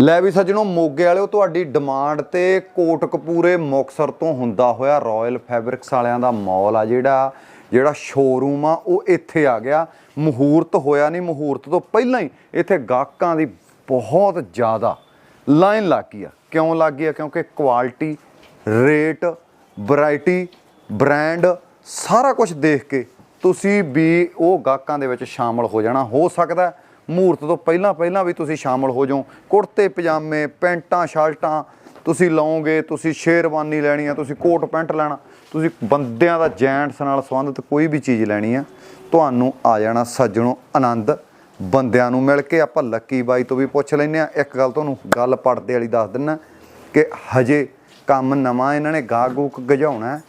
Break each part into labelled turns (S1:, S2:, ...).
S1: ਲੈ ਵੀ ਸੱਜਣੋ, ਮੋਗੇ ਵਾਲਿਓ ਤੁਹਾਡੀ ਡਿਮਾਂਡ ਤੇ ਕੋਟਕਪੂਰੇ ਮੁਕਸਰ ਤੋਂ ਹੁੰਦਾ ਹੋਇਆ ਰਾਇਲ ਫੈਬਰਿਕਸ ਵਾਲਿਆਂ ਦਾ ਮਾਲ ਆ ਜਿਹੜਾ ਜਿਹੜਾ ਸ਼ੋਰੂਮ ਆ, ਉਹ ਇੱਥੇ ਆ ਗਿਆ। ਮਹੂਰਤ ਹੋਇਆ ਨਹੀਂ, ਮਹੂਰਤ ਤੋਂ ਪਹਿਲਾਂ ਹੀ ਇੱਥੇ ਗਾਹਕਾਂ ਦੀ ਬਹੁਤ ਜ਼ਿਆਦਾ ਲਾਈਨ ਲੱਗ ਗਈ ਆ। ਕਿਉਂ ਲੱਗ ਗਈ ਆ? ਕਿਉਂਕਿ ਕੁਆਲਿਟੀ ਰੇਟ ਵੈਰਾਈਟੀ ਬ੍ਰਾਂਡ ਸਾਰਾ ਕੁਝ ਦੇਖ ਕੇ ਤੁਸੀਂ ਵੀ ਉਹ ਗਾਹਕਾਂ ਦੇ ਵਿੱਚ ਸ਼ਾਮਲ ਹੋ ਜਾਣਾ। ਹੋ ਸਕਦਾ ਹੈ ਮਹੂਰਤ ਤੋਂ ਪਹਿਲਾਂ ਪਹਿਲਾਂ ਵੀ ਤੁਸੀਂ ਸ਼ਾਮਲ ਹੋ ਜਾਓ। ਕੁੜਤੇ, ਪਜਾਮੇ, ਪੈਂਟਾਂ, ਸ਼ਰਟਾਂ, ਤੁਸੀਂ ਲਓਗੇ, ਤੁਸੀਂ ਸ਼ੇਰਵਾਨੀ ਲੈਣੀ ਆ, ਤੁਸੀਂ ਕੋਟ ਪੈਂਟ ਲੈਣਾ। ਤੁਸੀਂ ਬੰਦਿਆਂ ਦਾ ਜੈਂਟਸ ਨਾਲ ਸੰਬੰਧਿਤ ਕੋਈ ਵੀ ਚੀਜ਼ ਲੈਣੀ ਆ, ਤੁਹਾਨੂੰ ਆ ਜਾਣਾ ਸੱਜਣੋ ਆਨੰਦ। ਬੰਦਿਆਂ ਨੂੰ ਮਿਲ ਕੇ ਆਪਾਂ ਲੱਕੀ ਬਾਈ ਤੋਂ ਵੀ ਪੁੱਛ ਲੈਨੇ ਆ ਇੱਕ ਗੱਲ ਤੁਹਾਨੂੰ ਗੱਲ ਪੜਦੇ ਵਾਲੀ ਦੱਸ ਦਿੰਨਾ ਕਿ ਹਜੇ ਕੰਮ ਨਵਾਂ ਇਹਨਾਂ ਨੇ ਗਾਹਕ ਗੂਕ ਗਜਾਉਣਾ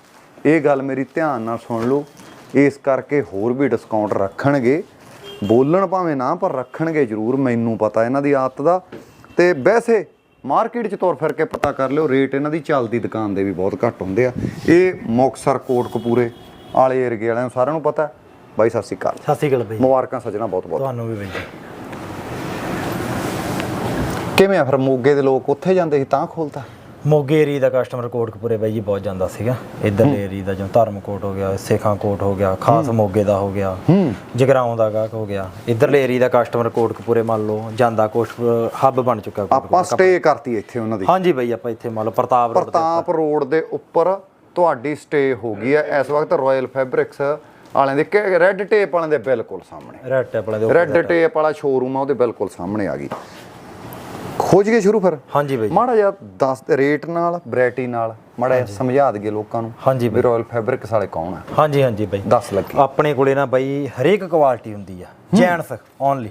S1: ਇਹ ਗੱਲ ਮੇਰੀ ਧਿਆਨ ਨਾਲ ਸੁਣ ਲਓ। ਇਸ ਕਰਕੇ ਹੋਰ ਵੀ ਡਿਸਕਾਊਂਟ ਰੱਖਣਗੇ। ਬੋਲਣ ਭਾਵੇਂ ਨਾ ਪਰ ਰੱਖਣਗੇ ਜ਼ਰੂਰ ਮੈਨੂੰ ਪਤਾ ਇਹਨਾਂ ਦੀ ਆਦਤ ਦਾ। ਤੇ ਵੈਸੇ ਮਾਰਕੀਟ 'ਚ ਤੁਰ ਫਿਰ ਕੇ ਪਤਾ ਕਰ ਲਿਓ ਰੇਟ ਇਹਨਾਂ ਦੀ ਚੱਲਦੀ ਦੁਕਾਨ ਦੇ ਵੀ ਬਹੁਤ ਘੱਟ ਹੁੰਦੇ ਆ। ਇਹ ਮੁਕਸਰ ਕੋਟਕਪੂਰੇ ਵਾਲੇ ਏਰੀਏ ਵਾਲਿਆਂ ਨੂੰ ਸਾਰਿਆਂ ਨੂੰ ਪਤਾ। ਬਾਈ ਸਤਿ ਸ਼੍ਰੀ ਅਕਾਲ।
S2: ਸਤਿ ਸ਼੍ਰੀ ਅਕਾਲ ਬਈ।
S1: ਮੁਬਾਰਕਾਂ ਸੱਜਣਾ ਬਹੁਤ ਬਹੁਤ।
S2: ਤੁਹਾਨੂੰ ਵੀ ਬਈ
S1: ਕਿਵੇਂ ਆ ਫਿਰ ਮੋਗੇ ਦੇ ਲੋਕ ਉੱਥੇ ਜਾਂਦੇ ਸੀ ਤਾਂ ਖੋਲਤਾ
S2: ਮੋਗੇ ਏਰੀਆ ਦਾ ਕਸਟਮਰ ਕੋਟਕਪੂਰੇ ਬਾਈ ਜੀ ਬਹੁਤ ਜਾਂਦਾ ਸੀਗਾ। ਇਧਰਲੇ ਏਰੀਆ ਦਾ ਜਿਵੇਂ ਧਰਮਕੋਟ ਹੋ ਗਿਆ ਸੇਖਾਂ ਕੋਟ ਹੋ ਗਿਆ ਖਾਸ ਮੋਗੇ ਦਾ ਹੋ ਗਿਆ ਜਗਰਾਉਂ ਦਾ ਗਾਹਕ ਹੋ ਗਿਆ। ਇਧਰਲੇ ਏਰੀਆ ਦਾ ਕਸਟਮਰ ਕੋਟਕਪੂਰੇ ਮੰਨ ਲਓ ਜਾਂਦਾ ਕੋਟਕਪੂਰ ਹੱਬ ਬਣ ਚੁੱਕਾ।
S1: ਆਪਾਂ ਸਟੇ ਕਰਤੀ ਇੱਥੇ ਉਹਨਾਂ ਦੀ।
S2: ਹਾਂਜੀ ਬਈ ਆਪਾਂ ਇੱਥੇ ਮੰਨ ਲਓ ਪ੍ਰਤਾਪ ਰੋਡ ਤੇ
S1: ਪ੍ਰਤਾਪ ਰੋਡ ਦੇ ਉੱਪਰ ਤੁਹਾਡੀ ਸਟੇ ਹੋ ਗਈ ਹੈ। ਇਸ ਵਕਤ ਰਾਇਲ ਫੈਬਰਿਕਸ ਵਾਲਿਆਂ ਦੇ ਰੈੱਡ ਟੇਪ ਵਾਲਿਆਂ ਦੇ ਬਿਲਕੁਲ ਸਾਹਮਣੇ।
S2: ਰੈਡ ਟੈਪਲਾਂ ਦੇ ਉੱਪਰ।
S1: ਰੈੱਡ ਟੇਪ ਵਾਲਾ ਸ਼ੋਰੂਮ ਆ ਉਹਦੇ ਬਿਲਕੁਲ ਸਾਹਮਣੇ ਆ ਗਈ। ਖੋਜ ਕੇ ਸ਼ੁਰੂ ਫਿਰ।
S2: ਹਾਂਜੀ ਬਈ
S1: ਮਾੜਾ ਜਿਹਾ ਦੱਸ ਰੇਟ ਨਾਲ ਵੈਰਾਈਟੀ ਨਾਲ ਮਾੜਾ ਜਿਹਾ ਸਮਝਾ ਦਈਏ ਲੋਕਾਂ ਨੂੰ
S2: ਹਾਂਜੀ
S1: ਵੀ ਰਾਇਲ ਫੈਬਰਿਕਸ ਵਾਲੇ ਕੌਣ ਆ।
S2: ਹਾਂਜੀ ਹਾਂਜੀ ਬਈ।
S1: ਦੱਸ ਲੱਗੀ।
S2: ਆਪਣੇ ਕੋਲੇ ਨਾ ਬਾਈ ਹਰੇਕ ਕੁਆਲਿਟੀ ਹੁੰਦੀ ਆ। ਜੈਂਟਸ ਓਨਲੀ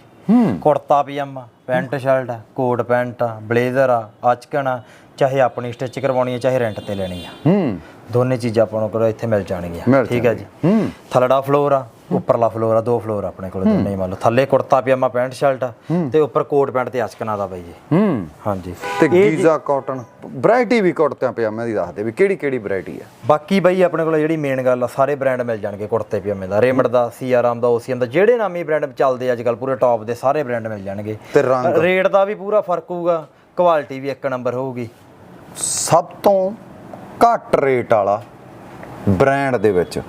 S2: ਕੁੜਤਾ ਪਜਾਮਾ ਪੈਂਟ ਸ਼ਰਟ ਆ ਕੋਟ ਪੈਂਟ ਆ ਬਲੇਜ਼ਰ ਆ ਅਚਕਨ ਆ ਚਾਹੇ ਆਪਣੀ ਸਟਿਚ ਕਰਵਾਉਣੀ ਹੈ ਚਾਹੇ ਰੈਂਟ ਤੇ ਲੈਣੀ ਆ।
S1: ਹੂੰ।
S2: ਦੋਨੇ ਚੀਜ਼ਾਂ ਆਪਾਂ ਨੂੰ ਕੋਲ ਇੱਥੇ ਮਿਲ ਜਾਣਗੀਆਂ। ਠੀਕ ਹੈ ਜੀ।
S1: ਹੂੰ।
S2: ਥੱਲੜਾ ਫਲੋਰ ਆ ਉੱਪਰਲਾ ਫਲੋਰ ਆ ਦੋ ਫਲੋਰ ਆਪਣੇ ਕੋਲ ਦੋਨੇ ਹੀ ਮੰਨ ਲਓ। ਥੱਲੇ ਕੁੜਤਾ ਪਜਾਮਾ ਪੈਂਟ ਸ਼ਰਟ ਤੇ ਉੱਪਰ ਕੋਟ ਪੈਂਟ ਤੇ ਅਚਕਨਾਂ ਦਾ ਬਾਈ ਜੀ
S1: ਹੂੰ।
S2: ਹਾਂਜੀ।
S1: ਤੇ ਗੀਜ਼ਾ ਕਾਟਨ ਵੈਰਾਈਟੀ ਵੀ ਕੁੜਤਿਆਂ ਪਜਾਮਿਆਂ ਦੀ ਦੱਸ ਦੇ ਵੀ ਕਿਹੜੀ ਕਿਹੜੀ ਵੈਰਾਈਟੀ ਆ?
S2: ਬਾਕੀ ਬਾਈ ਆਪਣੇ ਕੋਲ ਜਿਹੜੀ ਮੇਨ ਗੱਲ ਆ ਸਾਰੇ ਬ੍ਰਾਂਡ ਮਿਲ ਜਾਣਗੇ ਕੁੜਤੇ ਪਜਾਮੇ ਦਾ। ਰੇਮੰਡ ਦਾ ਸੀਆਰਾਮ ਦਾ ਓਸੀਐਮ ਦਾ ਜਿਹੜੇ ਨਾਮੀ ਬ੍ਰਾਂਡ ਚੱਲਦੇ ਅੱਜ ਕੱਲ ਪੂਰੇ ਟੌਪ ਦੇ ਸਾਰੇ ਬ੍ਰਾਂਡ ਮਿਲ ਜਾਣਗੇ।
S1: ਤੇ ਰੰਗ?
S2: ਰੇਟ ਦਾ ਵੀ ਪੂਰਾ ਫ਼ਰਕ ਹੋਊਗਾ ਕੁਆਲਿਟੀ ਵੀ ਇੱਕ ਨੰਬਰ ਹੋਊਗੀ।
S1: ਸਭ ਤੋਂ ਘੱਟ ਰੇਟ ਵਾਲਾ ਬ੍ਰਾਂਡ ਦੇ ਵਿੱਚ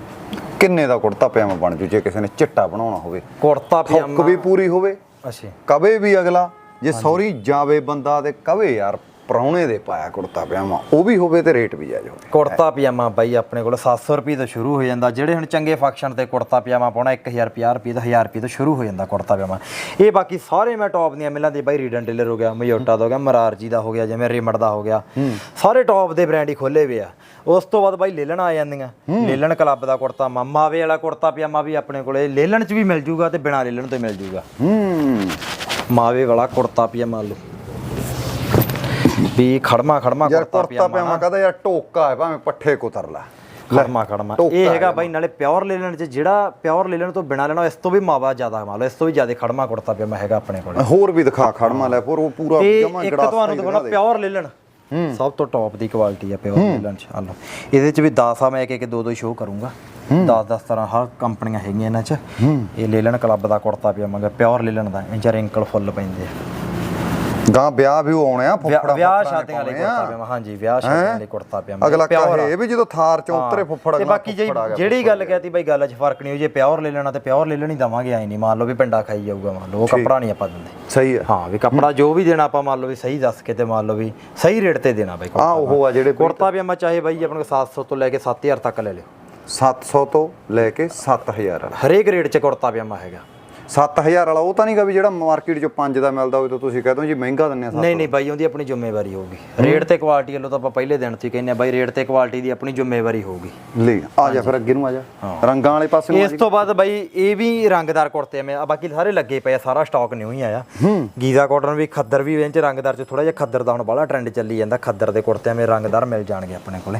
S1: ਕਿੰਨੇ ਦਾ ਕੁੜਤਾ ਪਜਾਮਾ ਬਣ ਜੂ ਜੇ ਕਿਸੇ ਨੇ ਚਿੱਟਾ ਬਣਾਉਣਾ ਹੋਵੇ?
S2: ਕੁੜਤਾ ਪਜਾਮਾ
S1: ਵੀ ਪੂਰੀ ਹੋਵੇ।
S2: ਅੱਛਾ।
S1: ਕਵੇ ਵੀ ਅਗਲਾ ਜੇ ਸੌਰੀ ਜਾਵੇ ਬੰਦਾ ਤੇ ਕਵੇ ਯਾਰ ਪ੍ਰਾਹੁਣੇ ਦੇ ਪਾਇਆ ਕੁੜਤਾ ਪਜਾਮਾ ਉਹ ਵੀ ਹੋਵੇ ਤੇ ਰੇਟ ਵੀ ਜਾਇਜ਼ ਹੋਵੇ
S2: ਕੁੜਤਾ ਪਜਾਮਾ ਬਾਈ ਆਪਣੇ ਕੋਲ 700 ਰੁਪਏ ਤੋਂ ਸ਼ੁਰੂ ਹੋ ਜਾਂਦਾ। ਜਿਹੜੇ ਹੁਣ ਚੰਗੇ ਫੰਕਸ਼ਨ ਤੇ ਕੁੜਤਾ ਪਜਾਮਾ ਪਾਉਣਾ 1050 ਰੁਪਏ ਤੋਂ 1000 ਰੁਪਏ ਤੋਂ ਸ਼ੁਰੂ ਹੋ ਜਾਂਦਾ ਕੁੜਤਾ ਪਜਾਮਾ। ਇਹ ਬਾਕੀ ਸਾਰੇ ਮੈਂ ਟੌਪ ਦੀਆਂ ਮਿਲਾਂ ਦੇ ਬਾਈ ਰੀਡਨ ਟੇਲਰ ਹੋ ਗਿਆ ਮਯੋਟਾ ਦਾ ਹੋ ਗਿਆ ਮਰਾਰਜੀ ਦਾ ਹੋ ਗਿਆ ਜਿਵੇਂ ਰਿਮਟ ਦਾ ਹੋ ਗਿਆ। ਸਾਰੇ ਟੌਪ ਦੇ ਬ੍ਰਾਂਡ ਹੀ ਖੋਲੇ ਹੋਏ ਆ। ਉਸ ਤੋਂ ਬਾਅਦ ਬਾਈ ਲੇਲਣ ਆ ਜਾਂਦੀਆਂ। ਲੇਲਣ ਕਲੱਬ ਦਾ ਕੁੜਤਾ ਮਾਵੇ ਵਾਲਾ ਕੁੜਤਾ ਪਜਾਮਾ ਵੀ ਆਪਣੇ ਕੋਲੇ। ਲੇਲਣ ਚ ਵੀ ਮਿਲ ਜੂਗਾ ਤੇ ਬਿਨਾ ਲੇਲਣ ਤੋਂ ਮਿਲ ਜੂਗਾ।
S1: ਹੂੰ।
S2: ਮਾਵੇ ਵਾਲਾ ਕੁੜਤਾ ਪਜਾਮਾ ਲਓ। ਵੀ ਖੜਮਾ ਖੜਮਾ ਕੁੜਤਾ ਪਜਾਮਾ।
S1: ਕਹਦਾ? ਯਾਰ ਟੋਕਾ ਹੈ ਭਾਵੇਂ ਪੱਠੇ ਕੁਤਰ ਲੈ।
S2: ਖੜਮਾ ਖੜਮਾ। ਇਹ ਹੈਗਾ ਬਾਈ ਨਾਲੇ ਪਿਓਰ ਲੈ ਲੈਣ ਚ ਜਿਹੜਾ ਪਿਓਰ ਲੈ ਲੈਣ ਤੋਂ ਬਿਨਾ ਲੈਣਾ ਇਸ ਤੋਂ ਵੀ ਮਾਵਾ ਜ਼ਿਆਦਾ ਮਾਲ ਇਸ ਤੋਂ ਵੀ ਜ਼ਿਆਦਾ ਖੜਮਾ ਕੁੜਤਾ ਪਜਾਮਾ ਹੈਗਾ ਆਪਣੇ ਕੋਲ।
S1: ਹੋਰ ਵੀ ਦਿਖਾ ਖੜਮਾ ਲੈ ਪਰ ਉਹ ਪੂਰਾ ਜਮਾ
S2: ਇੱਕ
S1: ਗੜਾਸਾ
S2: ਤੁਹਾਨੂੰ ਦਿਖਾਉਣਾ। ਪਿਓਰ ਲੈ ਲੈਣ ਸਭ ਤੋਂ ਟੌਪ ਦੀ ਕੁਆਲਿਟੀ ਆ ਪਿਓਰ ਲੈਣ ਚ ਆ ਲਓ। ਇਹਦੇ ਚ ਵੀ 10 ਆ ਮੈਂ ਇੱਕ ਇੱਕ ਦੋ ਦੋ ਸ਼ੋਅ ਕਰੂੰਗਾ। 10 10 ਤਰ੍ਹਾਂ ਹਰ ਕੰਪਨੀਆਂ ਹੈਗੀਆਂ ਇਹਨਾਂ ਚ। ਇਹ ਲੈ ਲੈਣ ਕਲੱਬ ਦਾ ਕੁੜਤਾ ਪਜਾਮਾ ਪਿਓਰ ਲੈ ਲੈਣ ਦਾ ਚ ਰਿੰਕਲ ਫੁੱਲ ਪੈਂਦੇ ਆ।
S1: ਗਾਂ ਵਿਆਹ ਵੀ ਆਉਣੇ ਆ ਫੁੱਫੜਾ
S2: ਵਿਆਹ ਸ਼ਾਦੀਆਂ ਲਈ। ਕੁੜਤਾ ਪਜਾਮਾ। ਹਾਂਜੀ ਵਿਆਹ ਸ਼ਾਦੀਆਂ ਲਈ ਕੁੜਤਾ ਪਜਾਮਾ।
S1: ਅਗਲਾ। ਕਹੇ ਵੀ ਜਦੋਂ ਥਾਰ ਚੋਂ ਉਤਰੇ ਫੁੱਫੜ
S2: ਤੇ ਬਾਕੀ ਜਿਹੜੀ ਗੱਲ ਕਹਤੀ ਬਾਈ ਗੱਲ 'ਚ ਫ਼ਰਕ ਨਹੀਂ ਹੋ ਜੇ ਪਿਓਰ ਲੈ ਲੈਣਾ ਤੇ ਪਿਓਰ ਲੈ ਲੈਣੀ ਦਵਾਂਗੇ ਆਈ ਨਹੀਂ। ਮੰਨ ਲਓ ਵੀ ਪਿੰਡਾ ਖਾਈ ਜਾਊਗਾ ਮੰਨ ਲਓ ਕੱਪੜਾ ਨਹੀਂ ਆਪਾਂ ਦਿੰਦੇ।
S1: ਸਹੀ ਹੈ
S2: ਹਾਂ ਵੀ ਕੱਪੜਾ ਜੋ ਵੀ ਦੇਣਾ ਆਪਾਂ ਮੰਨ ਲਓ ਵੀ ਸਹੀ ਦੱਸ ਕੇ ਤੇ ਮੰਨ ਲਓ ਵੀ ਸਹੀ ਰੇਟ ਤੇ ਦੇਣਾ ਬਾਈ
S1: ਆ ਉਹ ਆ ਜਿਹੜੇ
S2: ਕੁੜਤਾ ਪਜਾਮਾ ਚਾਹੇ ਬਾਈ ਆਪਣੇ ਕੋਲ 700 ਤੋਂ ਲੈ ਕੇ 7000 ਤੱਕ ਲੈ ਲਿਓ।
S1: 700 ਤੋਂ ਲੈ ਕੇ 7000 ਵਾਲਾ।
S2: ਹਰੇਕ ਰੇਟ 'ਚ ਕੁੜਤਾ ਪਜਾਮਾ ਹੈਗਾ।
S1: 7000 ਵਾਲਾ ਉਹ ਤਾਂ ਨਹੀਂਗਾ ਵੀ ਜਿਹੜਾ ਮਾਰਕੀਟ 'ਚੋਂ 5 ਦਾ ਮਿਲਦਾ ਹੋਵੇ ਤਾਂ ਤੁਸੀਂ ਕਹਿ ਦੋ ਜੀ ਮਹਿੰਗਾ ਦਿੰਨੇ ਆ
S2: ਨਹੀਂ ਨਹੀਂ ਬਾਈ ਉਹਦੀ ਆਪਣੀ ਜ਼ਿੰਮੇਵਾਰੀ ਹੋਊਗੀ। ਰੇਟ ਤੇ ਕੁਆਲਿਟੀ ਵੱਲੋਂ ਤਾਂ ਆਪਾਂ ਪਹਿਲੇ ਦਿਨ 'ਚ ਹੀ ਕਹਿੰਦੇ ਆ ਬਾਈ ਰੇਟ ਤੇ ਕੁਆਲਿਟੀ ਦੀ ਆਪਣੀ ਜ਼ਿੰਮੇਵਾਰੀ ਹੋਊਗੀ।
S1: ਲੈ ਆ ਜਾ ਫਿਰ ਅੱਗੇ ਨੂੰ ਆ ਜਾ। ਰੰਗਾਂ ਵਾਲੇ ਪਾਸੇ ਨੂੰ
S2: ਇਸ ਤੋਂ ਬਾਅਦ ਬਾਈ ਇਹ ਵੀ ਰੰਗਦਾਰ ਕੁੜਤੇ ਮੈਂ ਬਾਕੀ ਸਾਰੇ ਲੱਗੇ ਪਏ ਆ ਸਾਰਾ ਸਟਾਕ ਨਿਊ ਹੀ ਆਇਆ। ਗੀਜ਼ਾ ਕਾਟਨ ਵੀ ਖੱਦਰ ਵੀ ਇਹਦੇ ਚ ਰੰਗਦਾਰ ਚ ਥੋੜਾ ਜਿਹਾ ਖੱਦਰ ਦਾ ਹੁਣ ਬੜਾ ਟ੍ਰੈਂਡ ਚੱਲੀ ਜਾਂਦਾ ਖੱਦਰ ਦੇ ਕੁੜਤਿਆਂ ਮੇ ਰੰਗਦਾਰ ਮਿਲ ਜਾਣਗੇ ਆਪਣੇ ਕੋਲੇ।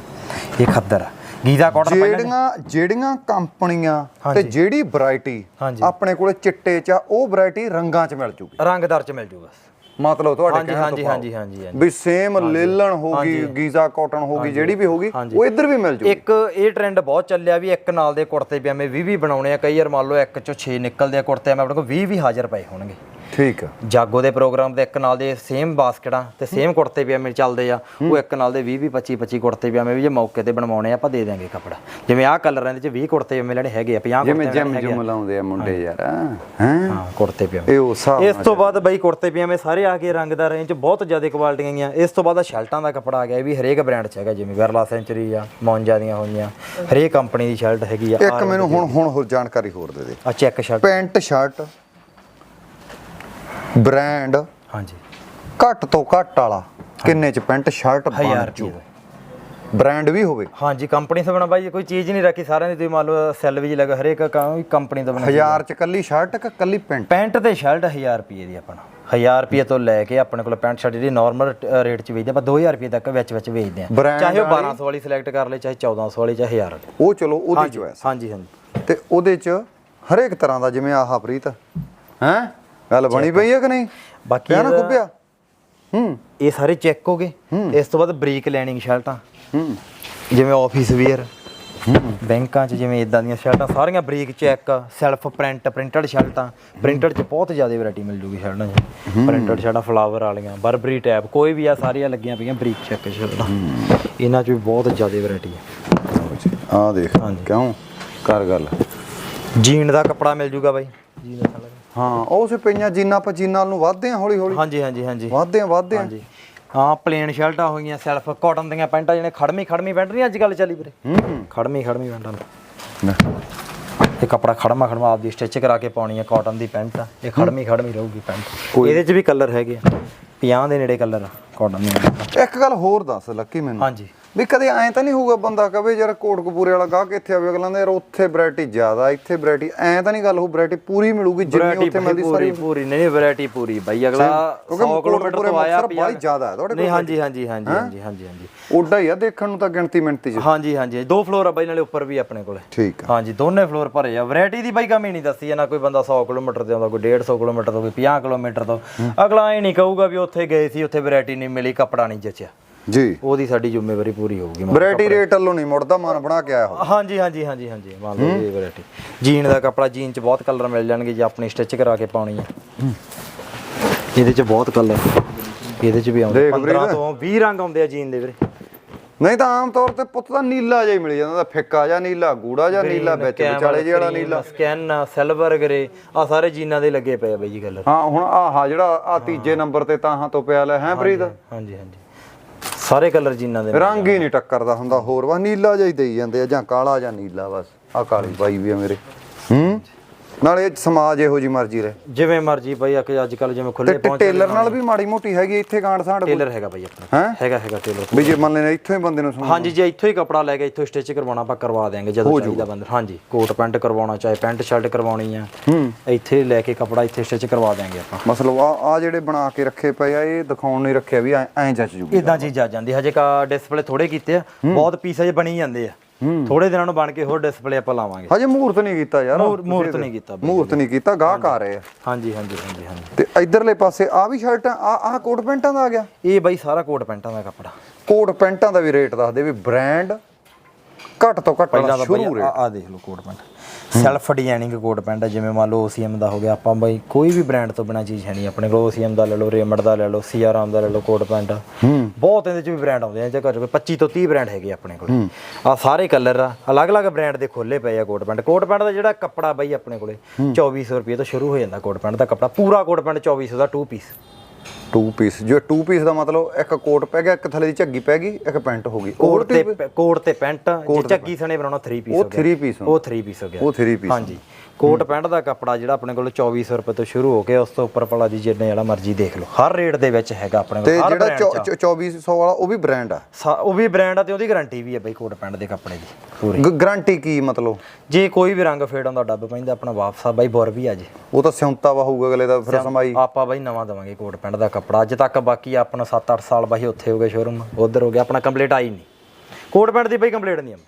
S2: ਇਹ ਖੱਦਰ ਆ। ਗੀਜ਼ਾ ਕਾਟਨ ਪਹਿਲਾਂ
S1: ਜਿਹੜੀਆਂ ਜਿਹੜੀਆਂ ਕੰਪਨੀਆਂ ਤੇ ਜਿਹੜੀ ਵੈਰਾਈਟੀ
S2: ਹਾਂਜੀ।
S1: ਆਪਣੇ ਕੋਲੇ ਚਿੱਟੇ 'ਚ ਆ ਉਹ ਵੈਰਾਈਟੀ ਰੰਗਾਂ 'ਚ ਮਿਲ ਜੂਗੀ।
S2: ਰੰਗਦਾਰ ਚ ਮਿਲ ਜੂਗਾ
S1: ਮਤਲਬ ਤੁਹਾਡੇ
S2: ਹਾਂਜੀ
S1: ਕਹਿਣ
S2: ਹਾਂਜੀ
S1: ਤੋਂ ਭਾਵ।
S2: ਹਾਂਜੀ ਹਾਂਜੀ ਹਾਂਜੀ।
S1: ਵੀ ਸੇਮ ਲੇਲਣ ਹੋਗੀ ਗੀਜ਼ਾ ਕਾਟਨ ਹੋਗੀ ਜਿਹੜੀ ਵੀ ਹੋਗੀ ਉਹ ਇੱਧਰ ਵੀ ਮਿਲ ਜੂ
S2: ਇੱਕ ਇਹ ਟ੍ਰੈਂਡ ਬਹੁਤ ਚੱਲਿਆ ਵੀ ਇੱਕ ਨਾਲ ਦੇ ਕੁੜਤੇ ਪਜਾਮੇ 20 20 ਬਣਾਉਣੇ ਆ। ਕਈ ਵਾਰ ਮੰਨ ਲਓ ਇੱਕ ਚੋਂ 6 ਨਿਕਲਦੇ ਆ ਕੁੜਤੇ ਮੈਂ ਆਪਣੇ ਕੋਲ 20 ਵੀ ਹਾਜ਼ਰ ਪਏ ਹੋਣਗੇ।
S1: ਠੀਕ ਆ।
S2: ਜਾਗੋ ਦੇ ਪ੍ਰੋਗਰਾਮ ਦੇ ਇੱਕ ਨਾਲ ਦੇ ਸੇਮ ਬਾਸਕਟਾਂ ਤੇ ਸੇਮ ਕੁੜਤੇ ਪਜਾਮੇ ਚੱਲਦੇ ਆ। ਉਹ ਇੱਕ ਨਾਲ ਦੇ 20 20 25 25 ਕੁੜਤੇ ਪਜਾਮੇ ਵੀ ਜੇ ਮੌਕੇ ਤੇ ਬਣਵਾਉਣੇ ਆਪਾਂ ਦੇ ਦਾਂਗੇ ਕੱਪੜਾ। ਜਿਵੇਂ ਆਹ ਕਲਰ ਇਹਦੇ ਚ 20 ਕੁੜਤੇ ਪਜਾਮੇ ਲੈਣੇ ਹੈਗੇ ਆ 50
S1: ਜਿਵੇਂ
S2: ਕੁੜਤੇ
S1: ਜਿਮ ਜੁਮ ਲਾਉਂਦੇ ਆ ਮੁੰਡੇ ਯਾਰ ਹੈ?
S2: ਕੁੜਤੇ ਪਜਾਮੇ।
S1: ਇਹ ਉਸ ਹਿਸਾਬ
S2: ਇਸ ਤੋਂ ਬਾਅਦ ਬਈ ਕੁੜਤੇ ਪਜਾਮੇ ਸਾਰੇ ਆ ਕੇ ਰੰਗਦਾਰ ਰੇਂਜ ਚ ਬਹੁਤ ਜ਼ਿਆਦਾ ਕੁਆਲਿਟੀਆਂ ਗਈਆਂ ਇਸ ਤੋਂ ਬਾਅਦ ਸ਼ਰਟਾਂ ਦਾ ਕੱਪੜਾ ਆ ਗਿਆ ਇਹ ਵੀ ਹਰੇਕ ਬ੍ਰਾਂਡ ਚ ਹੈਗਾ ਜਿਵੇਂ ਵਰਲਾ ਸੈਂਚੁਰੀ ਆ ਮੌਂਜਾ ਦੀਆਂ ਹੋਈਆਂ ਹਰੇਕ ਕੰਪਨੀ ਦੀ ਸ਼ਰਟ ਹੈਗੀ ਆ
S1: ਇੱਕ ਮੈਨੂੰ ਹੁਣ ਹੁਣ ਹੋਰ ਜਾਣਕਾਰੀ ਹੋਰ ਦੇ ਦੇ।
S2: ਆ check shirt
S1: pant shirt brand
S2: ਹਾਂਜੀ।
S1: ਘੱਟ ਤੋਂ ਘੱਟ ਵਾਲਾ ਕਿੰਨੇ ਚ ਪੈਂਟ ਸ਼ਰਟ
S2: 1000
S1: ਬਣ ਜੂ। ਬ੍ਰਾਂਡ ਵੀ ਹੋਵੇ।
S2: ਹਾਂਜੀ ਕੰਪਨੀ ਤੋਂ ਬਣਾ ਬਾਈ ਕੋਈ ਚੀਜ਼ ਨਹੀਂ ਰੱਖੀ ਸਾਰਿਆਂ ਦੀ ਤੁਸੀਂ ਮੰਨ ਲਓ ਸੈੱਲ ਵੀ ਲੱਗਾ ਹਰੇਕ ਕੰਪਨੀ ਤੋਂ ਬਣਾ
S1: ਹਜ਼ਾਰ ਚ ਕੱਲੀ ਸ਼ਰਟ ਕਿ ਕੱਲੀ ਪੈਂਟ?
S2: ਪੈਂਟ ਤੇ ਸ਼ਰਟ 1000 ਰੁਪਏ ਦੀ ਆਪਣਾ। 1000 ਰੁਪਏ ਤੋਂ ਲੈ ਕੇ ਆਪਣੇ ਕੋਲ ਪੈਂਟ ਸ਼ਰਟ ਜਿਹੜੀ ਨਾਰਮਲ ਰੇਟ 'ਚ ਵੇਚਦੇ ਆਪਾਂ 2000 ਰੁਪਏ ਤੱਕ ਵਿੱਚ ਵਿੱਚ ਵੇਚਦੇ ਆ। ਚਾਹੇ ਉਹ
S1: ਵਾਲੀ?
S2: 1200 ਵਾਲੀ ਸਿਲੈਕਟ ਕਰ ਲੈ ਚਾਹੇ 1400 ਵਾਲੀ ਚਾਹੇ 1000 ਵਾਲੀ।
S1: ਉਹ ਚਲੋ ਉਹਦੀ ਚੋਇਸ
S2: ਹਾਂਜੀ ਹਾਂਜੀ।
S1: ਤੇ ਉਹਦੇ ਚ ਹਰੇਕ ਤਰ੍ਹਾਂ ਦਾ ਜਿਵੇਂ ਆਹ ਪ੍ਰੀਤ। ਹੈ? ਗੱਲ ਬਣੀ ਪਈ ਹੈ ਕਿ ਨਹੀਂ?
S2: ਬਾਕੀ
S1: ਪਿਆ ਨਾ
S2: ਇਹਦਾ-
S1: ਖੁੱਬਿਆ ਹੂੰ।
S2: ਇਹ ਸਾਰੇ ਚੈੱਕ ਹੋ ਗਏ। ਇਸ ਤੋਂ ਬਾਅਦ ਬਰੀਕ ਲੈਨਿੰਗ ਸ਼ਰਟਾਂ।
S1: ਹੂੰ।
S2: ਜਿਵੇਂ ਆਫਿਸ ਵੇਅਰ ਬੈਂਕਾਂ 'ਚ ਜਿਵੇਂ ਇਦਾਂ ਦੀਆਂ ਸ਼ਰਟਾਂ ਸਾਰੀਆਂ ਬਰੀਕ ਚੈੱਕ ਸੈਲਫ ਪ੍ਰਿੰਟ ਪ੍ਰਿੰਟਡ ਸ਼ਰਟਾਂ। ਪ੍ਰਿੰਟਡ 'ਚ ਬਹੁਤ ਜ਼ਿਆਦਾ ਵੈਰਾਈਟੀ ਮਿਲ ਜੂਗੀ ਸ਼ਰਟਾਂ 'ਚ। ਪ੍ਰਿੰਟਡ ਸ਼ਰਟਾਂ ਫਲਾਵਰ ਵਾਲੀਆਂ ਬਰਬਰੀ ਟੈਪ ਕੋਈ ਵੀ ਆ ਸਾਰੀਆਂ ਲੱਗੀਆਂ ਪਈਆਂ ਬਰੀਕ ਚੈੱਕ ਸ਼ਰਟਾਂ। ਇਹਨਾਂ 'ਚ ਵੀ ਬਹੁਤ ਜ਼ਿਆਦਾ ਵੈਰਾਈਟੀ ਹੈ
S1: ਆ ਦੇਖ ਕਿਉਂ? ਕਰ ਗੱਲ।
S2: ਜੀਨ ਦਾ ਕੱਪੜਾ ਮਿਲ ਜੂਗਾ ਬਾਈ। ਜੀਨ ਦਾ।
S1: ਹਾਂ ਉਹ ਸੇ ਪਈਆਂ ਜਿੰਨਾ ਆਪਾਂ ਜਿੰਨਾਂ ਨੂੰ ਵੱਧਦੇ ਆ ਹੌਲੀ ਹੌਲੀ
S2: ਹਾਂਜੀ ਹਾਂਜੀ ਹਾਂਜੀ।
S1: ਵੱਧਦੇ ਆ ਵੱਧਦੇ ਆ
S2: ਹਾਂਜੀ। ਹਾਂ ਪਲੇਨ ਸ਼ਰਟਾਂ ਹੋ ਗਈਆਂ ਸੈਲਫ ਕਾਟਨ ਦੀਆਂ ਪੈਂਟਾਂ ਜਿਹੜੇ ਖੜਮੀ ਖੜਮੀ ਪੈਂਟ ਨਹੀਂ ਅੱਜ ਕੱਲ ਚੱਲੀ ਵੀਰੇ।
S1: ਹੂੰ
S2: ਖੜਮੀ ਖੜਮੀ ਪੈਂਟਾਂ ਨੇ। ਇਹ ਕੱਪੜਾ ਖੜਮਾ ਖੜਮਾ ਆਪਦੀ ਸਟਿਚ ਕਰਾ ਕੇ ਪਾਉਣੀ ਹੈ ਕਾਟਨ ਦੀ ਪੈਂਟ ਆ। ਇਹ ਖੜਮੀ ਖੜਮੀ ਰਹੂਗੀ ਪੈਂਟ। ਇਹਦੇ 'ਚ ਵੀ ਕਲਰ ਹੈਗੇ ਆ। 50 ਦੇ ਨੇੜੇ ਕਲਰ ਆ ਕਾਟਨ ਦੇ
S1: ਇੱਕ ਗੱਲ ਹੋਰ ਦੱਸ ਲੱਕੀ ਮੈਨੂੰ।
S2: ਹਾਂਜੀ।
S1: ਵੀ ਕਦੇ ਐਂ ਤਾਂ ਨਹੀਂ ਹੋਊਗਾ ਬੰਦਾ ਕਵੇ ਯਾਰ ਕੋਟਕਪੂਰੇ ਵਾਲਾ ਗਾਹਕ ਇੱਥੇ ਆਵੇ ਅਗਲਾ ਕਹਿੰਦਾ ਯਾਰ ਉੱਥੇ ਵੈਰਾਈਟੀ ਜ਼ਿਆਦਾ ਇੱਥੇ ਵੈਰਾਈਟੀ ਐਂ ਤਾਂ ਨਹੀਂ ਗੱਲ ਹੋ ਵੈਰਾਈਟੀ ਪੂਰੀ ਮਿਲੂਗੀ ਜਿੰਨੀ ਉੱਥੇ ਮਿਲਦੀ ਸਾਰੀ।
S2: ਪੂਰੀ ਨਹੀਂ ਨਹੀਂ ਵੈਰਾਈਟੀ ਪੂਰੀ ਬਾਈ ਅਗਲਾ
S1: ਕਿਉਂਕਿ
S2: 100 ਕਿਲੋਮੀਟਰ ਤੋਂ ਆਇਆ
S1: ਬਾਹਲੀ ਜ਼ਿਆਦਾ ਹੈ ਤੁਹਾਡੇ
S2: ਨਹੀਂ ਹਾਂਜੀ ਹਾਂਜੀ ਹਾਂਜੀ ਹਾਂਜੀ ਹਾਂਜੀ ਹਾਂਜੀ।
S1: ਓਡਾ ਹੀ ਆ ਦੇਖਣ ਨੂੰ ਤਾਂ ਗਿਣਤੀ ਮਿੰਟੀ ਚ।
S2: ਹਾਂਜੀ ਹਾਂਜੀ ਦੋ ਫਲੋਰ ਆ ਬਾਈ ਨਾਲੇ ਉੱਪਰ ਵੀ ਆਪਣੇ ਕੋਲੇ।
S1: ਠੀਕ ਆ।
S2: ਹਾਂਜੀ ਦੋਨੇ ਫਲੋਰ ਭਰੇ ਆ। ਵੈਰਾਈਟੀ ਦੀ ਬਾਈ ਕਮੀ ਨਹੀਂ ਦੱਸੀ ਨਾ ਕੋਈ ਬੰਦਾ 100 ਕਿਲੋਮੀਟਰ ਤੇ ਆਉਂਦਾ ਕੋਈ 150 ਕਿਲੋਮੀਟਰ ਤੋਂ ਕੋਈ 50 ਕਿਲੋਮੀਟਰ ਤੋਂ। ਅਗਲਾ ਇਹ ਨਹੀਂ ਕਹੂਗਾ ਵੀ ਉੱਥੇ ਗਏ ਸੀ ਉੱਥੇ ਵੈਰਾਈਟੀ ਨਹੀਂ ਮਿਲੀ ਕੱਪੜਾ ਨਹੀਂ ਜਚਿਆ।
S1: ਜੀ।
S2: ਉਹਦੀ ਸਾਡੀ ਜ਼ਿੰਮੇਵਾਰੀ ਪੂਰੀ ਹੋਊਗੀ
S1: ਵੈਰਾਈਟੀ ਰੇਟ ਵੱਲੋਂ ਨਹੀਂ ਮੁੜਦਾ ਮਨ ਬਣਾ ਕੇ ਆਇਆ ਹੋ
S2: ਹਾਂਜੀ ਹਾਂਜੀ ਹਾਂਜੀ ਹਾਂਜੀ ਮੰਨ ਲਓ ਇਹ ਵੈਰਾਈਟੀ ਜੀਨ ਦਾ ਕੱਪੜਾ ਜੀਨ ਚ ਬਹੁਤ ਕਲਰ ਮਿਲ ਜਾਣਗੇ ਜੇ ਆਪਣੀ ਸਟਿਚ ਕਰਾ ਕੇ ਪਾਉਣੀ ਹੈ। ਇਹਦੇ ਚ ਬਹੁਤ ਕਲਰ ਇਹਦੇ ਚ ਵੀ ਆਉਂਦੇ।
S1: ਦੇਖ
S2: 15 ਤੋਂ 20 ਰੰਗ ਆਉਂਦੇ ਆ ਜੀਨ ਦੇ ਵੀਰੇ।
S1: ਨਹੀਂ ਤਾਂ ਆਮ ਤੌਰ ਤੇ ਪੁੱਤ ਦਾ ਨੀਲਾ ਜਿਹਾ ਹੀ ਮਿਲ ਜਾਂਦਾ ਫਿੱਕਾ ਜਿਹਾ ਨੀਲਾ ਗੂੜਾ ਜਿਹਾ ਨੀਲਾ ਵਿੱਚ ਵਿਚਾਲੇ ਜਿਹਾ ਵਾਲਾ ਨੀਲਾ।
S2: ਸਕੈਨ ਸਿਲਵਰ ਗਰੇ ਆ ਸਾਰੇ ਜੀਨਾਂ ਦੇ ਲੱਗੇ ਪਏ ਬਾਈ ਜੀ ਕਲਰ
S1: ਹਾਂ ਹੁਣ ਆਹ ਜਿਹੜਾ ਆ ਤੀਜੇ ਨੰਬਰ ਤੇ ਤਾਹਾਂ ਤੋਂ ਪਿਆ ਲੈ ਹੈ ਪ੍ਰੀਤ?
S2: ਹਾਂਜੀ ਹਾਂਜੀ। ਸਾਰੇ ਕਲਰ ਜੀਨਾਂ ਦੇ।
S1: ਰੰਗ ਹੀ ਨਹੀਂ ਟੱਕਰਦਾ ਹੁੰਦਾ ਹੋਰ ਵਾ ਨੀਲਾ ਜਿਹਾ ਹੀ ਦੇਈ ਜਾਂਦੇ ਆ ਜਾਂ ਕਾਲਾ ਜਾਂ ਨੀਲਾ ਬਸ ਆ ਕਾਲੀ ਬਾਈ ਵੀ ਆ ਮੇਰੇ ਹੂੰ ਨਾਲੇ ਇਹ ਸਮਾਜ ਇਹੋ ਜੀ ਮਰਜ਼ੀ ਰਹੇ।
S2: ਜਿਵੇਂ ਮਰਜ਼ੀ ਬਾਈ ਅੱਜ ਕੱਲ ਜਿਵੇਂ ਖੁੱਲੇ ਪਹੁੰਚ
S1: ਟੇਲਰ ਨਾਲ ਵੀ ਮਾੜੀ ਮੋਟੀ ਹੈਗੀ ਇੱਥੇ ਗਾਂਡ ਸਾਂਡ?
S2: ਟੇਲਰ ਹੈਗਾ ਬਾਈ ਆਪਣਾ? ਹੈਗਾ ਹੈਗਾ ਟੇਲਰ।
S1: ਵੀ ਜੇ ਮੰਨ ਲੈਣਾ ਇੱਥੋਂ ਹੀ ਬੰਦੇ ਨੂੰ
S2: ਹਾਂਜੀ ਜੇ ਇੱਥੋਂ ਹੀ ਕਪੜਾ ਲੈ ਕੇ ਇੱਥੋਂ ਸਟਿਚ ਕਰਵਾਉਣਾ ਆਪਾਂ ਕਰਵਾ ਦਿਆਂਗੇ ਜਦੋਂ ਚਾਹੀਦਾ ਬੰਦਾ। ਹਾਂਜੀ ਕੋਟ ਪੈਂਟ ਕਰਵਾਉਣਾ ਚਾਹੇ ਪੈਂਟ ਸ਼ਰਟ ਕਰਵਾਉਣੀ ਆ।
S1: ਹੂੰ।
S2: ਇੱਥੇ ਲੈ ਕੇ ਕਪੜਾ ਇੱਥੇ ਸਟਿਚ ਕਰਵਾ ਦਿਆਂਗੇ ਆਪਾਂ।
S1: ਮਸਲਬ ਆ ਆ ਜਿਹੜੇ ਬਣਾ ਕੇ ਰੱਖੇ ਪਏ ਆ ਇਹ ਦਿਖਾਉਣ ਨਹੀਂ ਰੱਖਿਆ ਵੀ ਐਂ ਐਂ ਜੱਜ ਜੂਗੀ।
S2: ਇਦਾਂ ਚੀਜ਼ ਆ ਜਾਂਦੀ। ਹਜੇ ਕਾ ਡਿਸਪਲੇ ਥੋੜੇ ਕੀਤੇ ਆ ਬਹੁਤ ਪੀਸ ਹਜੇ ਬਣੀ ਜਾਂਦੇ ਆ। ਥੋੜੇ ਦਿਨਾਂ ਨੂੰ ਬਣ ਕੇ ਹੋਰ ਡਿਸਪਲੇ ਆਪਾਂ ਲਾਵਾਂਗੇ।
S1: ਹਜੇ ਮੂਹਰਤ ਨਹੀਂ ਕੀਤਾ ਯਾਰ।
S2: ਮੂਹਰ- ਮੂਹਰਤ ਨਹੀਂ ਕੀਤਾ।
S1: ਮੂਹਰਤ ਨਹੀਂ ਕੀਤਾ ਗਾਹਕ ਆ ਰਹੇ ਆ।
S2: ਹਾਂਜੀ ਹਾਂਜੀ ਹਾਂਜੀ ਹਾਂਜੀ।
S1: ਤੇ ਇਧਰਲੇ ਪਾਸੇ ਆ ਵੀ ਸ਼ਰਟਾਂ ਆ ਆ ਕੋਟ ਪੈਂਟਾਂ ਦਾ ਆ ਗਿਆ?
S2: ਇਹ ਬਾਈ ਸਾਰਾ ਕੋਟ ਪੈਂਟਾਂ ਦਾ ਕੱਪੜਾ।
S1: ਕੋਟ ਪੈਂਟਾਂ ਦਾ ਵੀ ਰੇਟ ਦੱਸ ਦੇ ਵੀ ਬ੍ਰਾਂਡ ਘੱਟ ਤੋਂ ਘੱਟ ਸ਼ੁਰੂ ਰੇਟ
S2: ਆ ਦੇਖ ਲਓ coat pant. Self designing coat pant ਹੈ ਜਿਵੇਂ ਮੰਨ ਲਓ OCM ਦਾ ਹੋ ਗਿਆ ਆਪਾਂ ਬਾਈ ਕੋਈ ਵੀ ਬ੍ਰਾਂਡ ਤੋਂ ਬਿਨਾ ਚੀਜ਼ ਹੈ ਨਹੀਂ ਆਪਣੇ ਕੋਲ। OCM ਦਾ ਲੈ ਲਓ ਰੇਮੰਡ ਦਾ ਲੈ ਲਓ ਸੀਆਰਾਮ ਦਾ ਲੈ ਲਓ ਕੋਟ ਪੈਂਟ। ਬਹੁਤ ਇਹਦੇ ਚ ਵੀ ਬ੍ਰਾਂਡ ਆਉਂਦੇ ਆ ਜੇ ਘੱਟ 25 ਤੋਂ 30 ਬ੍ਰਾਂਡ ਹੈਗੇ ਆਪਣੇ ਕੋਲ। ਆ ਸਾਰੇ ਕਲਰ ਆ ਅਲੱਗ-ਅਲੱਗ ਬ੍ਰਾਂਡ ਦੇ ਖੋਲੇ ਪਏ ਆ ਕੋਟ ਪੈਂਟ। ਕੋਟ ਪੈਂਟ ਦਾ ਜਿਹੜਾ ਕੱਪੜਾ ਬਾਈ ਆਪਣੇ ਕੋਲੇ 2400 ਰੁਪਏ ਤੋਂ ਸ਼ੁਰੂ ਹੋ ਜਾਂਦਾ ਕੋਟ ਪੈਂਟ ਦਾ ਕੱਪੜਾ। ਪੂਰਾ ਕੋਟ ਪੈਂਟ 2400 ਦਾ 2 ਪੀਸ
S1: ਟੂ ਪੀਸ ਜੋ ਟੂ ਪੀਸ ਦਾ ਮਤਲਬ ਇੱਕ ਕੋਟ ਪੈ ਗਿਆ ਇੱਕ ਥੱਲੇ ਦੀ ਝੱਗੀ ਪੈ ਗਈ ਇੱਕ ਪੈਂਟ ਹੋ ਗਈ।
S2: ਕੋਟ ਤੇ ਕੋਟ ਤੇ ਪੈਂਟ। ਜੇ ਚੱਕੀ ਸਣੇ ਬਣਾਉਣਾ 3 ਪੀਸ
S1: ਉਹ
S2: ਹੋ ਗਿਆ।
S1: 3 ਪੀਸ
S2: ਉਹ 3 ਪੀਸ ਹੋ ਗਿਆ।
S1: ਉਹ 3 ਪੀਸ
S2: ਹਾਂਜੀ। ਕੋਟ ਪੈਂਟ ਦਾ ਕੱਪੜਾ ਜਿਹੜਾ ਆਪਣੇ ਕੋਲ 2400 ਰੁਪਏ ਤੋਂ ਸ਼ੁਰੂ ਹੋ ਕੇ ਉਸ ਤੋਂ ਉੱਪਰ ਭਲਾ ਦੀ ਜਿੰਨੇ ਵਾਲਾ ਮਰਜ਼ੀ ਦੇਖ ਲਓ। ਹਰ ਰੇਟ ਦੇ ਵਿੱਚ ਹੈਗਾ ਆਪਣੇ ਕੋਲ। ਹਰ
S1: ਜਿਹੜਾ
S2: brand
S1: ਚੌ-
S2: 'ਚ। ਆ।
S1: ਚੌ- 2400 ਵਾਲਾ ਉਹ ਵੀ ਬ੍ਰਾਂਡ ਆ?
S2: ਉਹ ਵੀ ਬ੍ਰਾਂਡ ਆ ਤੇ ਉਹਦੀ ਗਾਰੰਟੀ ਵੀ ਹੈ ਬਈ ਕੋਟ ਪੈਂਟ ਦੇ ਕੱਪੜੇ ਦੀ ਪੂਰੀ।
S1: ਗਾਰੰਟੀ ਕੀ ਮਤਲਬ?
S2: ਜੇ ਕੋਈ ਵੀ ਰੰਗ ਫੇਡ ਆਉਂਦਾ ਡੱਬ ਪੈਂਦਾ ਆਪਣਾ ਵਾਪਸ ਆ ਬਾਈ ਬੋਰ ਵੀ ਆ ਜੇ।
S1: ਉਹ ਤਾਂ ਸਿਉਂਤਾ ਵਾ ਹੋਊਗਾ ਅਗਲੇ ਦਾ ਫਿਰ ਸਮਾਈ।
S2: ਆਪਾਂ ਬਾਈ ਨਵਾਂ ਦਵਾਂਗੇ ਕੋਟ ਪੈਂਟ ਦਾ ਕੱਪੜਾ। ਅੱਜ ਤੱਕ ਬਾਕੀ ਆਪਣਾ 7-8 ਸਾਲ ਬਾਈ ਉੱਥੇ ਹੋ ਗਏ ਸ਼ੋਰੂਮ ਉਧਰ ਹੋ ਗਿਆ ਆਪਣਾ ਕੰਪਲੀਟ ਆਈ ਨਹੀਂ। ਕੋਟ ਪੈਂਟ ਦੀ ਬਾਈ ਕੰਪਲੀਟ ਨਹੀਂ ਆਉਂਦੀ।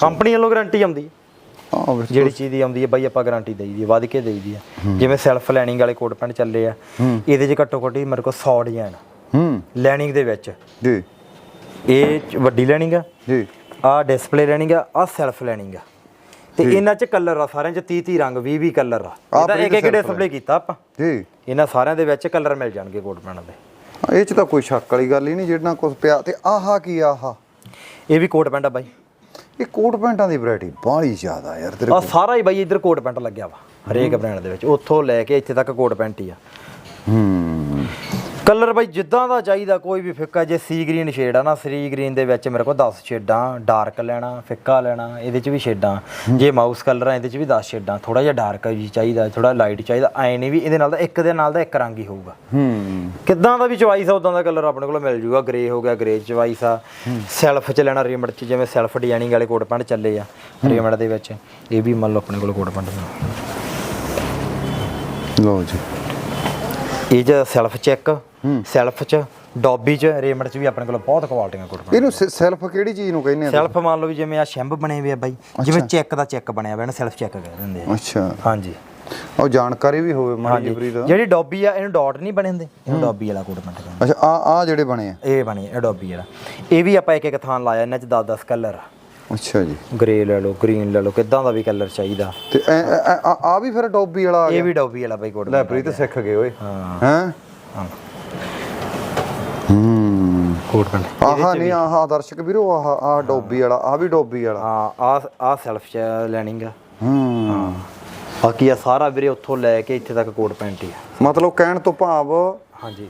S2: ਕੰਪਨੀ ਵੱਲੋਂ ਗਾਰੰਟੀ ਆਉਂਦੀ। ਜਿਹੜੀ ਚੀਜ਼ ਦੀ ਆਉਂਦੀ ਹੈ ਬਾਈ ਆਪਾਂ ਗਾਰੰਟੀ ਦੇਈਦੀ ਹੈ ਵੱਧ ਕੇ ਦੇਈਦੀ ਹੈ। ਜਿਵੇਂ ਸੈਲਫ ਲੈਨਿੰਗ ਵਾਲੇ ਕੋਟ ਪੈਂਟ ਚੱਲੇ ਆ ਇਹਦੇ 'ਚ ਘੱਟੋ ਘੱਟ ਮੇਰੇ ਕੋਲ 100 ਡਿਜ਼ਾਈਨ
S1: ਹੂੰ।
S2: ਲੈਨਿੰਗ ਦੇ ਵਿੱਚ।
S1: ਜੀ।
S2: ਇਹ ਵੱਡੀ ਲੈਨਿੰਗ ਆ
S1: ਜੀ।
S2: ਆ ਡਿਸਪਲੇ ਲੈਨਿੰਗ ਆ ਆ ਸੈਲਫ ਲੈਨਿੰਗ ਆ। ਤੇ ਇਹਨਾਂ 'ਚ ਕਲਰ ਆ ਸਾਰਿਆਂ 'ਚ 30 30 ਰੰਗ 20 20 ਕਲਰ ਆ। ਇਹਦਾ ਇੱਕ ਇੱਕ ਡਿਸਪਲੇ ਕੀਤਾ ਆਪਾਂ।
S1: ਜੀ।
S2: ਇਹਨਾਂ ਸਾਰਿਆਂ ਦੇ ਵਿੱਚ ਕਲਰ ਮਿਲ ਜਾਣਗੇ ਕੋਟ ਪੈਣ ਦੇ।
S1: ਇਹ ਚ ਤਾਂ ਕੋਈ ਸ਼ੱਕ ਵਾਲੀ ਗੱਲ ਹੀ ਨਹੀਂ ਜਿਹੜਾ ਕੁਝ ਪਿਆ ਤੇ ਆਹਾ ਕੀ ਆਹਾ।
S2: ਇਹ ਵੀ ਕੋਟ ਪੈਂਟ ਆ ਬਾਈ।
S1: ਇਹ ਕੋਟ ਪੈਂਟਾਂ ਦੀ ਵੈਰਾਈਟੀ ਬਾਹਲੀ ਜ਼ਿਆਦਾ ਯਾਰ ਤੇਰੇ
S2: ਆ ਸਾਰਾ ਹੀ ਬਾਈ ਇੱਧਰ ਕੋਟ ਪੈਂਟ ਲੱਗਿਆ ਵਾ ਹਰੇਕ ਬ੍ਰਾਂਡ ਦੇ ਵਿੱਚ। ਉੱਥੋਂ ਲੈ ਕੇ ਇੱਥੇ ਤੱਕ ਕੋਟ ਪੈਂਟ ਹੀ ਆ।
S1: ਹੂੰ।
S2: ਕਲਰ ਬਾਈ ਜਿੱਦਾਂ ਦਾ ਚਾਹੀਦਾ ਕੋਈ ਵੀ ਫਿੱਕਾ ਜੇ ਸੀ ਗ੍ਰੀਨ ਸ਼ੇਡ ਆ ਨਾ ਸੀ ਗ੍ਰੀਨ ਦੇ ਵਿੱਚ ਮੇਰੇ ਕੋਲ 10 ਸ਼ੇਡਾਂ ਡਾਰਕ ਲੈਣਾ ਫਿੱਕਾ ਲੈਣਾ ਇਹਦੇ 'ਚ ਵੀ ਸ਼ੇਡਾਂ ਜੇ ਮਾਊਸ ਕਲਰ ਆ ਇਹਦੇ 'ਚ ਵੀ 10 ਸ਼ੇਡਾਂ ਥੋੜਾ ਜਿਹਾ ਡਾਰਕ ਜੀ ਚਾਹੀਦਾ ਥੋੜਾ ਲਾਈਟ ਚਾਹੀਦਾ ਐ ਨਹੀਂ ਵੀ ਇਹਦੇ ਨਾਲ ਦਾ ਇੱਕ ਦੇ ਨਾਲ ਦਾ ਇੱਕ ਰੰਗ ਹੀ ਹੋਊਗਾ।
S1: ਹੂੰ।
S2: ਕਿੱਦਾਂ ਦਾ ਵੀ ਚੁਆਈਸ ਆ ਉਦਾਂ ਦਾ ਕਲਰ ਆਪਣੇ ਕੋਲ ਮਿਲ ਜੂਗਾ। ਗ੍ਰੇ ਹੋ ਗਿਆ ਗ੍ਰੇ ਚੁਆਈਸ ਆ। ਸੈਲਫ ਚ ਲੈਣਾ ਰੀਮਟ ਚ ਜਿਵੇਂ ਸੈਲਫ ਡਿਜ਼ਾਈਨਿੰਗ ਵਾਲੇ ਕੋਟ ਪੈਂਟ ਚੱਲੇ ਆ ਰੀਮਟ ਦੇ ਵਿੱਚ। ਇਹ ਵੀ ਮੰਨ ਲਓ ਆਪਣੇ ਕੋਲ ਕੋਟ ਪੈਂਟ
S1: ਲਓ ਜੀ।
S2: ਇਹ ਜ ਸੈਲਫ ਚੈੱਕ ਸੈਲਫ ਚ ਡੌਬੀ ਚ ਰੀਮਟ ਚ ਵੀ ਆਪਣੇ ਕੋਲ ਬਹੁਤ ਕੁਆਲਟੀਆਂ ਪੈਂਟ
S1: ਇਹਨੂੰ ਸੈਲਫ ਕਿਹੜੀ ਚੀਜ਼ ਨੂੰ ਕਹਿੰਦੇ ਆ?
S2: ਸੈਲਫ ਮੰਨ ਲਓ ਵੀ ਜਿਵੇਂ ਆ ਸ਼ੈਂਬ ਬਣੇ ਹੋਏ ਆ ਬਾਈ ਜਿਵੇਂ ਚੈੱਕ ਦਾ ਚੈੱਕ ਬਣਿਆ ਹੋਇਆ ਇਹਨੂੰ ਸੈਲਫ ਚੈੱਕ ਕਹਿ ਦਿੰਦੇ ਆ।
S1: ਅੱਛਾ।
S2: ਹਾਂਜੀ।
S1: ਉਹ ਜਾਣਕਾਰੀ ਵੀ ਹੋਵੇ ਮਾੜੀ ਜਿਹੀ ਦਾ
S2: ਜਿਹੜੀ ਡੌਬੀ ਆ ਇਹਨੂੰ ਡਾਟ ਨਹੀਂ ਬਣੇ ਹੁੰਦੇ ਇਹਨੂੰ ਡੌਬੀ ਵਾਲਾ ਕੋਟ ਪੈਂਟ ਕਹਿੰਦੇ
S1: ਅੱਛਾ ਆ ਆ ਜਿਹੜੇ ਬਣੇ ਆ?
S2: ਇਹ ਬਣੇ ਐਡੋਬੀ ਵਾਲਾ। ਇਹ ਵੀ ਆਪਾਂ ਇੱਕ ਇੱਕ ਥਾਂ ਲਾਇਆ ਇਹਨਾਂ ਚ 10 10 ਕਲਰ ਆ।
S1: ਅੱਛਾ ਜੀ।
S2: ਗ੍ਰੇ ਲੈ ਲਓ ਗ੍ਰੀਨ ਲੈ ਲਓ ਕਿੱਦਾਂ ਦਾ ਵੀ ਕਲਰ ਚਾਹੀਦਾ।
S1: ਤੇ ਆ ਆ ਵੀ ਫਿਰ ਡੌਬੀ ਵਾਲਾ ਆ
S2: ਇਹ
S1: ਗਿਆ?
S2: ਵੀ ਡੌਬੀ ਵਾਲਾ ਬਾਈ ਕੋਟ
S1: ਲੈ ਪ੍ਰੀਤ ਸਿੱਖ ਗਏ ਓਏ।
S2: ਹਾਂ?
S1: ਹੈਂ।
S2: ਹਾਂ।
S1: ਹੂੰ
S2: ਕੋਟ ਪੈਂਟ।
S1: ਆਹਾ ਨਹੀਂ ਆਹਾ ਦਰਸ਼ਕ ਵੀਰੋ ਆਹ ਆ ਡੌਬੀ ਵਾਲਾ ਆ ਵੀ ਡੌਬੀ ਵਾਲਾ।
S2: ਹਾਂ ਆ ਆ ਸੈਲਫ ਚ ਲੈਣਿੰਗ ਆ।
S1: ਹੂੰ।
S2: ਬਾਕੀ ਆ ਸਾਰਾ ਵੀਰੇ ਉੱਥੋਂ ਲੈ ਕੇ ਇੱਥੇ ਤੱਕ ਕੋਟ ਪੈਂਟ ਹੀ ਆ।
S1: ਮਤਲਬ ਕਹਿਣ ਤੋਂ ਭਾਵ
S2: ਹਾਂਜੀ।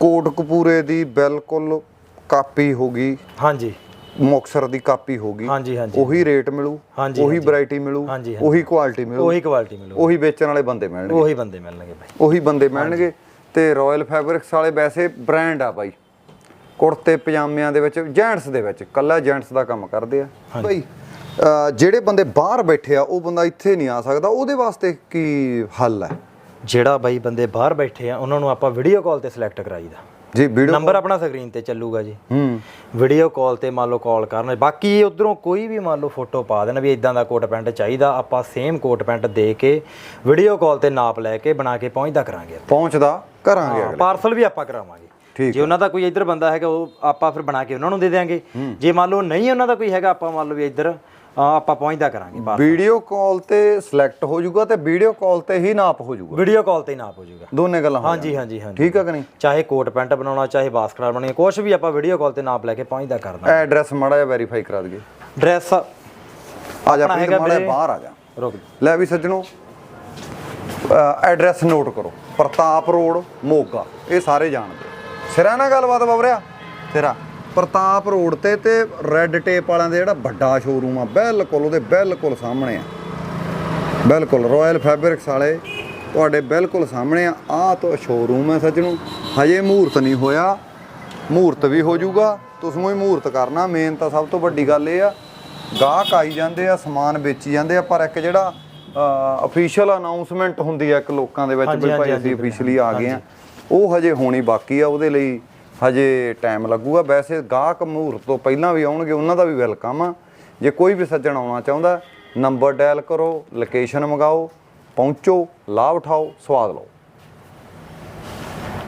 S1: ਕੋਟ ਕਪੂਰੇ ਦੀ ਬਿਲਕੁਲ ਕਾਪੀ ਹੋਗੀ
S2: ਹਾਂਜੀ।
S1: ਮੁਕਸਰ ਦੀ ਕਾਪੀ ਹੋਗੀ
S2: ਹਾਂਜੀ ਹਾਂਜੀ।
S1: ਉਹੀ ਰੇਟ ਮਿਲੂ
S2: ਹਾਂਜੀ,
S1: ਉਹੀ। ਵੈਰਾਈਟੀ ਮਿਲੂ। ਉਹੀ ਕੁਆਲਿਟੀ ਮਿਲੂ
S2: ਉਹੀ ਕੁਆਲਿਟੀ ਮਿਲੂ।
S1: ਉਹੀ ਵੇਚਣ ਵਾਲੇ ਬੰਦੇ ਮਿਲਣਗੇ।
S2: ਉਹੀ ਬੰਦੇ ਮਿਲਣਗੇ ਬਾਈ।
S1: ਉਹੀ ਬੰਦੇ ਮਿਲਣਗੇ। ਤੇ ਰਾਇਲ ਫੈਬਰਿਕਸ ਵਾਲੇ ਵੈਸੇ ਬ੍ਰਾਂਡ ਆ ਬਾਈ। ਕੁੜਤੇ ਪਜਾਮਿਆਂ ਦੇ ਵਿੱਚ ਜੈਂਟਸ ਦੇ ਵਿੱਚ ਕੱਲਾ ਜੈਂਟਸ ਦਾ ਕੰਮ ਕਰਦੇ ਆ। ਬਾਈ ਜਿਹੜੇ ਬੰਦੇ ਬਾਹਰ ਬੈਠੇ ਆ ਉਹ ਬੰਦਾ ਇੱਥੇ ਨਹੀਂ ਆ ਸਕਦਾ ਉਹਦੇ ਵਾਸਤੇ ਕੀ ਹੱਲ ਹੈ?
S2: ਜਿਹੜਾ ਬਾਈ ਬੰਦੇ ਬਾਹਰ ਬੈਠੇ ਆ ਉਹਨਾਂ ਨੂੰ ਆਪਾਂ ਵੀਡੀਓ ਕਾਲ ਤੇ ਸਿਲੈਕਟ ਕਰਾਈਦਾ।
S1: ਜੀ ਵੀਡੀਓ
S2: ਨੰਬਰ ਆਪਣਾ ਸਕਰੀਨ ਤੇ ਚੱਲੂਗਾ ਜੀ।
S1: ਹੂੰ।
S2: ਵੀਡੀਓ ਕਾਲ ਤੇ ਮੰਨ ਲਓ ਕਾਲ ਕਰਨ। ਬਾਕੀ ਉਧਰੋਂ ਕੋਈ ਵੀ ਮੰਨ ਲਓ ਫੋਟੋ ਪਾ ਦੇਣ ਵੀ ਇਦਾਂ ਦਾ ਕੋਟ ਪੈਂਟ ਚਾਹੀਦਾ ਆਪਾਂ ਸੇਮ ਕੋਟ ਪੈਂਟ ਦੇ ਕੇ ਵੀਡੀਓ ਕਾਲ ਤੇ ਨਾਪ ਲੈ ਕੇ ਬਣਾ ਕੇ ਪਹੁੰਚਦਾ ਕਰਾਂਗੇ
S1: ਪਹੁੰਚਦਾ ਕਰਾਂਗੇ ਅਗਲੇ।
S2: ਪਾਰਸਲ ਵੀ ਆਪਾਂ ਕਰਾਵਾਂਗੇ। ਜੇ ਉਹਨਾਂ ਦਾ ਕੋਈ ਇੱਧਰ ਬੰਦਾ ਹੈਗਾ ਉਹ ਆਪਾਂ ਫਿਰ ਬਣਾ ਕੇ ਉਹਨਾਂ ਨੂੰ ਦੇ ਦਿਆਂਗੇ। ਜੇ ਮੰਨ ਲਓ ਨਹੀਂ ਉਹਨਾਂ ਦਾ ਕੋਈ ਹੈਗਾ ਆਪਾਂ ਮੰਨ ਲਓ ਵੀ ਇੱਧਰ ਆਪਾਂ ਪਹੁੰਚਦਾ ਕਰਾਂਗੇ ਬਾਹਰ
S1: ਵੀਡੀਓ ਕਾਲ ਤੇ ਸਿਲੈਕਟ ਹੋ ਜਾਊਗਾ ਤੇ ਵੀਡੀਓ ਕਾਲ ਤੇ ਹੀ ਨਾਪ ਹੋ ਜਾਊਗਾ।
S2: ਵੀਡੀਓ ਕਾਲ ਤੇ ਹੀ ਨਾਪ ਹੋ ਜਾਊਗਾ।
S1: ਦੋਨੇ ਗੱਲਾਂ ਹੋ
S2: ਹਾਂਜੀ ਹਾਂਜੀ ਹਾਂਜੀ।
S1: ਠੀਕ ਆ ਕਿ ਨਹੀਂ?
S2: ਚਾਹੇ ਕੋਟ ਪੈਂਟ ਬਣਾਉਣਾ ਚਾਹੇ ਬਾਸਕਟਾਂ ਬਣਾਉਣੀ ਕੁਝ ਵੀ ਆਪਾਂ ਵੀਡੀਓ ਕਾਲ ਤੇ ਨਾਪ ਲੈ ਕੇ ਪਹੁੰਚਦਾ ਕਰਦਾ
S1: ਐਡਰੈਸ ਮਾੜਾ ਜਿਹਾ ਵੈਰੀਫਾਈ ਕਰਾ ਦਈਏ।
S2: ਡਰੈਸ
S1: ਆ ਜਾ
S2: ਹੈਗਾ
S1: ਮਾੜਾ। ਬਾਹਰ ਆ ਜਾ।
S2: ਰੁਕ
S1: ਲੈ ਵੀ ਸੱਜਣੋ ਐਡਰੈਸ ਨੋਟ ਕਰੋ। ਪ੍ਰਤਾਪ ਰੋਡ ਮੋਗਾ। ਇਹ ਸਾਰੇ ਜਾਣਦੇ। ਸਿਰਾ ਨਾ ਗੱਲਬਾਤ ਬਾਬਰਿਆ? ਸਿਰਾ। ਪ੍ਰਤਾਪ ਰੋਡ ਤੇ ਤੇ ਰੈੱਡ ਟੇਪ ਵਾਲਿਆਂ ਦੇ ਜਿਹੜਾ ਵੱਡਾ ਸ਼ੋਰੂਮ ਆ ਬਿਲਕੁਲ ਉਹਦੇ ਬਿਲਕੁਲ ਸਾਹਮਣੇ ਆ। ਬਿਲਕੁਲ ਰਾਇਲ ਫੈਬਰਿਕਸ ਵਾਲੇ ਤੁਹਾਡੇ ਬਿਲਕੁਲ ਸਾਹਮਣੇ ਆ। ਆਹ ਤੋਂ ਸ਼ੋਰੂਮ ਹੈ ਸੱਜਣੋ ਹਜੇ ਮਹੂਰਤ ਨਹੀਂ ਹੋਇਆ। ਮਹੂਰਤ ਵੀ ਹੋ ਜਾਊਗਾ ਤੁਸੀਂ ਹੀ ਮਹੂਰਤ ਕਰਨਾ ਮੇਨ ਤਾਂ ਸਭ ਤੋਂ ਵੱਡੀ ਗੱਲ ਇਹ ਆ। ਗਾਹਕ ਆਈ ਜਾਂਦੇ ਆ ਸਮਾਨ ਵੇਚੀ ਜਾਂਦੇ ਆ ਪਰ ਇੱਕ ਜਿਹੜਾ ਅਫੀਸ਼ੀਅਲ ਅਨਾਉਂਸਮੈਂਟ ਹੁੰਦੀ ਆ ਇੱਕ ਲੋਕਾਂ ਦੇ ਵਿੱਚ ਵੀ ਭਾਈ ਅਸੀਂ ਅਫੀਸ਼ੀਅਲੀ ਆ ਗਏ ਆ। ਉਹ ਹਜੇ ਹੋਣੀ ਬਾਕੀ ਆ ਉਹਦੇ ਲਈ ਹਜੇ ਟਾਈਮ ਲੱਗੂਗਾ। ਵੈਸੇ ਗਾਹਕ ਮਹੂਰਤ ਤੋਂ ਪਹਿਲਾਂ ਵੀ ਆਉਣਗੇ, ਉਹਨਾਂ ਦਾ ਵੀ ਵੈਲਕਮ ਆ। ਜੇ ਕੋਈ ਵੀ ਸੱਜਣ ਆਉਣਾ ਚਾਹੁੰਦਾ ਨੰਬਰ ਡਾਇਲ ਕਰੋ ਲੋਕੇਸ਼ਨ ਮੰਗਾਓ, ਪਹੁੰਚੋ, ਲਾਭ ਉਠਾਓ, ਸਵਾਦ ਲਓ।